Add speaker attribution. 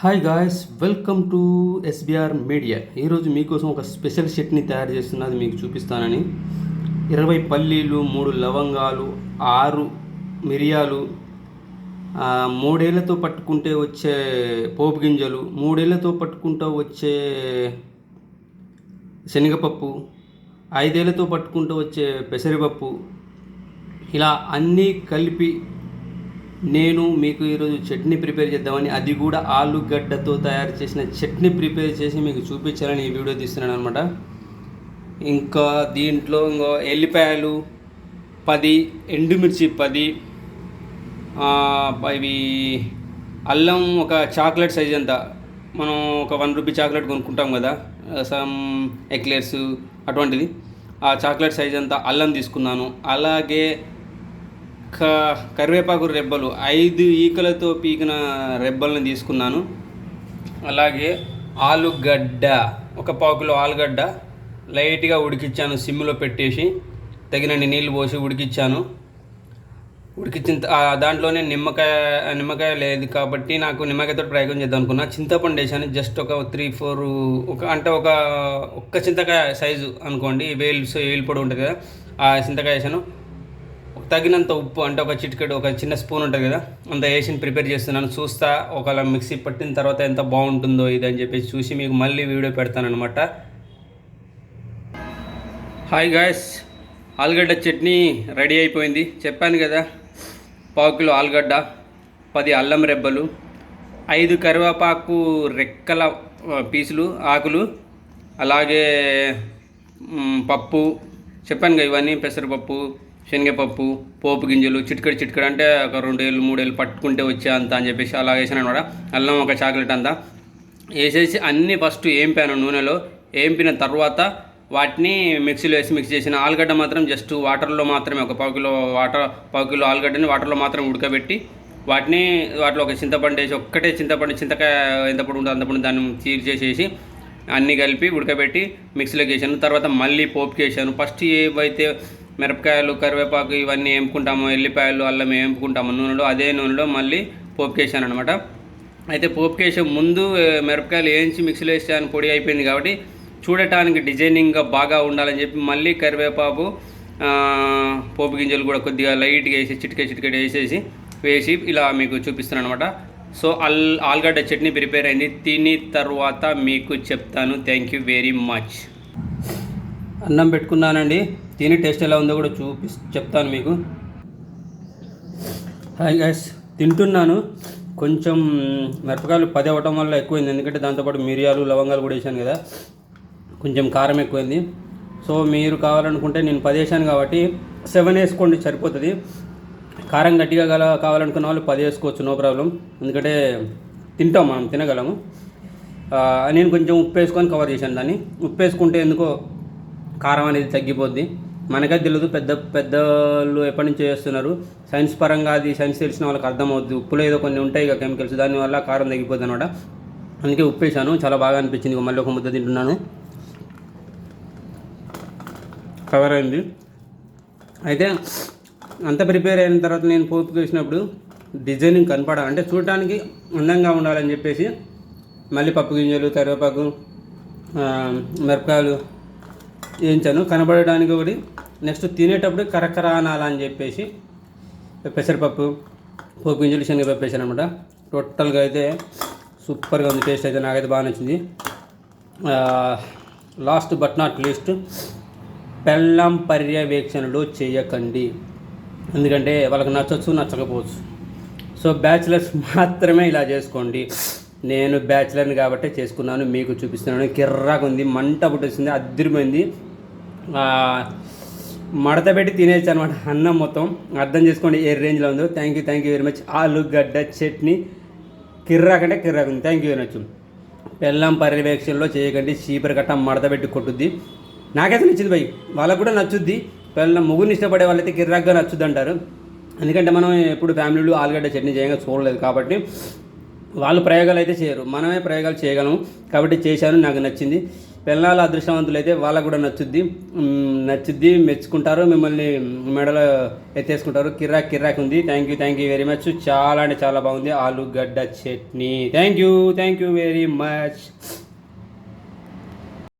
Speaker 1: Hi guys welcome to SBR media ఈరోజు మీకోసం ఒక స్పెషల్ చట్నీ తయారు చేస్తున్నది మీకు చూపిస్తానని. ఇరవై పల్లీలు మూడు లవంగాలు ఆరు మిరియాలు మూడేళ్ళతో పట్టుకుంటే వచ్చే పోపు గింజలు మూడేళ్ళతో పట్టుకుంటూ వచ్చే శనగపప్పు ఐదేళ్ళతో పట్టుకుంటూ వచ్చే పెసరపప్పు ఇలా అన్నీ కలిపి నేను మీకు ఈరోజు చట్నీ ప్రిపేర్ చేద్దామని అది కూడా ఆలుగడ్డతో తయారు చేసిన చట్నీ ప్రిపేర్ చేసి మీకు చూపించాలని ఈ వీడియో తీస్తున్నాను అనమాట ఇంకా దీంట్లో ఇంకో ఎల్లిపాయలు పది ఎండుమిర్చి పది ఇవి అల్లం ఒక చాక్లెట్ సైజ్ అంతా. మనం ఒక వన్ రూపీ చాక్లెట్ కొనుక్కుంటాం కదా సమ్ ఎక్లేర్స్ అటువంటిది. ఆ చాక్లెట్ సైజ్ అంతా అల్లం తీసుకున్నాను. అలాగే క కరివేపాకు రెబ్బలు ఐదు ఈకలతో పీకిన రెబ్బలను తీసుకున్నాను. అలాగే ఆలుగడ్డ ఒక పావుకిలో ఆలుగడ్డ లైట్గా ఉడికిచ్చాను సిమ్లో పెట్టేసి తగినన్ని నీళ్ళు పోసి ఉడికిచ్చాను. ఉడికిచ్చిన దాంట్లోనే నిమ్మకాయ నిమ్మకాయ లేదు కాబట్టి నాకు నిమ్మకాయతో ప్రయోగం చేద్దాం అనుకున్నా. చింతపండు వేసాను జస్ట్ ఒక త్రీ ఫోర్ ఒక అంటే ఒక ఒక్క చింతకాయ సైజు అనుకోండి వేలు వేలు పొడి ఉంటుంది కదా ఆ చింతకాయ వేసాను. తగినంత ఉప్పు అంటే ఒక చిటికెట్ ఒక చిన్న స్పూన్ ఉంటుంది కదా అంత వేసి ప్రిపేర్ చేస్తున్నాను. చూస్తా ఒకవేళ మిక్సీ పట్టిన తర్వాత ఎంత బాగుంటుందో ఇది అని చెప్పేసి చూసి మీకు మళ్ళీ వీడియో పెడతానమాట హాయ్ గాయస్ ఆలుగడ్డ చట్నీ రెడీ అయిపోయింది. చెప్పాను కదా పావు కిలో ఆలుగడ్డ పది అల్లం రెబ్బలు ఐదు కరివేపాకు రెక్కల పీసులు ఆకులు అలాగే పప్పు. చెప్పాను కదా ఇవన్నీ పెసరపప్పు శనగపప్పు పోపు గింజలు చిటికడి చిటికడి అంటే ఒక రెండు ఏళ్ళు మూడు ఏళ్ళు పట్టుకుంటే వచ్చే అంత అని చెప్పేసి అలా వేసాను అనమాట అల్లం ఒక చాక్లెట్ అంతా. వేసేసి అన్నీ ఫస్ట్ ఏంపాను నూనెలో. ఏంపిన తర్వాత వాటిని మిక్సీలో వేసి మిక్స్ చేసిన ఆలుగడ్డ మాత్రం జస్ట్ వాటర్లో మాత్రమే ఒక పావు కిలో వాటర్ పావు కిలో ఆలుగడ్డని వాటర్లో మాత్రం ఉడకబెట్టి వాటిని వాటిలో ఒక చింతపండు వేసి ఒక్కటే చింతపండు చింతకాయ ఎంత పొడి ఉంటుందో అంత పొడి దాన్ని చీర్ చేసేసి అన్నీ కలిపి ఉడకబెట్టి మిక్సీలోకి వేసాను. తర్వాత మళ్ళీ పోపుకి వేసాను. ఫస్ట్ ఏవైతే మిరపకాయలు కరివేపాకు ఇవన్నీ వేపుకుంటాము. ఎల్లిపాయలు అల్లం వేపుకుంటాము. నూనెలో అదే నూనెలో మళ్ళీ పోపుకేసాను అనమాట అయితే పోపుకేసే ముందు మిరపకాయలు వేయించి మిక్సీలో వేసాను పొడి అయిపోయింది కాబట్టి చూడటానికి డిజైనింగ్గా బాగా ఉండాలని చెప్పి మళ్ళీ కరివేపాకు పోపు గింజలు కూడా కొద్దిగా లైట్గా వేసి చిటికే చిటికెట్ వేసేసి వేసి ఇలా మీకు చూపిస్తున్నాను అనమాట సో అల్ ఆలుగడ్డ చట్నీ ప్రిపేర్ అయింది. తిని తర్వాత మీకు చెప్తాను. Thank you very much. అన్నం పెట్టుకున్నానండి. తిని టేస్ట్ ఎలా ఉందో కూడా చూపి చెప్తాను మీకు. హాయ్ గైస్ తింటున్నాను. కొంచెం మిరపకాయలు పది అవ్వటం వల్ల ఎక్కువైంది. ఎందుకంటే దాంతోపాటు మిరియాలు లవంగాలు కూడా వేసాను కదా. కొంచెం కారం ఎక్కువైంది. సో మీరు కావాలనుకుంటే నేను పది వేసాను కాబట్టి సెవెన్ వేసుకోండి సరిపోతుంది. కారం గట్టిగా గల కావాలనుకున్న వాళ్ళు పది వేసుకోవచ్చు నో ప్రాబ్లం. ఎందుకంటే తింటాం మనం తినగలము. నేను కొంచెం ఉప్పు వేసుకొని కవర్ చేశాను దాన్ని. ఉప్పు వేసుకుంటే ఎందుకో కారం అనేది తగ్గిపోద్ది. మనకే తెలియదు పెద్ద పెద్దలు ఎప్పటి నుంచి చేస్తున్నారు. సైన్స్ పరంగా అది సైన్స్ తెలిసిన వాళ్ళకి అర్థమవుద్ది. ఉప్పులో ఏదో కొన్ని ఉంటాయి ఇక కెమికల్స్. దానివల్ల కారం తగ్గిపోద్ది అనమాట అందుకే ఉప్పు వేసాను. చాలా బాగా అనిపించింది. మళ్ళీ ఒక ముద్ద తింటున్నాను. కవర్ అయింది. అయితే అంత ప్రిపేర్ అయిన తర్వాత నేను పోపు వేసినప్పుడు డిజైనింగ్ కనపడాలి. అంటే చూడటానికి అందంగా ఉండాలని చెప్పేసి మళ్ళీ పప్పు గింజలు కరివేపాకు మిరపకాయలు వేయించాను కనబడడానికి ఒకటి. నెక్స్ట్ తినేటప్పుడు కరకర అని చెప్పేసి పెసరపప్పు పోపు గింజలు శనగపప్పు వేసాను అనమాట టోటల్గా అయితే సూపర్గా ఉంది. టేస్ట్ అయితే నాకైతే బాగా నచ్చింది. లాస్ట్ బట్ నాట్ లీస్ట్ బెల్లం పర్యవేక్షణలో చేయకండి. ఎందుకంటే వాళ్ళకి నచ్చవచ్చు నచ్చకపోవచ్చు. సో బ్యాచిలర్స్ మాత్రమే ఇలా చేసుకోండి. నేను బ్యాచిలర్ని కాబట్టి చేసుకున్నాను మీకు చూపిస్తున్నాను. కిర్రాకు ఉంది మంట పుట్టేసింది అద్దరిపోయింది. మడత పెట్టి తినేచ్చు అనమాట అన్నం మొత్తం అర్థం చేసుకోండి ఏ రేంజ్లో ఉందో. Thank you thank you very much ఆలుగడ్డ చట్నీ. కిర్రాకంటే కిర్రాక్ ఉంది థ్యాంక్ యూ వెరీ మచ్ బెల్లం పర్యవేక్షణలో చేయకండి. చీపరి కట్ట మడత పెట్టి కొట్టుద్ది. నాకైతే నచ్చింది భయ్ వాళ్ళకు కూడా నచ్చుద్ది. పెళ్ళం ముగ్గురిని ఇష్టపడే వాళ్ళైతే కిర్రాక్గా నచ్చుద్ది అంటారు. ఎందుకంటే మనం ఎప్పుడు ఫ్యామిలీలు ఆలుగడ్డ చట్నీ చేయగా చూడలేదు కాబట్టి వాళ్ళు ప్రయోగాలు అయితే చేయరు. మనమే ప్రయోగాలు చేయగలము. కాబట్టి చేశాను నాకు నచ్చింది. పిల్లల అదృష్టవంతులు అయితే వాళ్ళకు కూడా నచ్చుద్ది. నచ్చుద్ది మెచ్చుకుంటారు. మిమ్మల్ని మెడలో ఎత్తేసుకుంటారు. కిర్రా కిర్రాక్ ఉంది. Thank you thank you very much చాలా అంటే చాలా బాగుంది. ఆలుగడ్డ chutney. Thank you thank you very much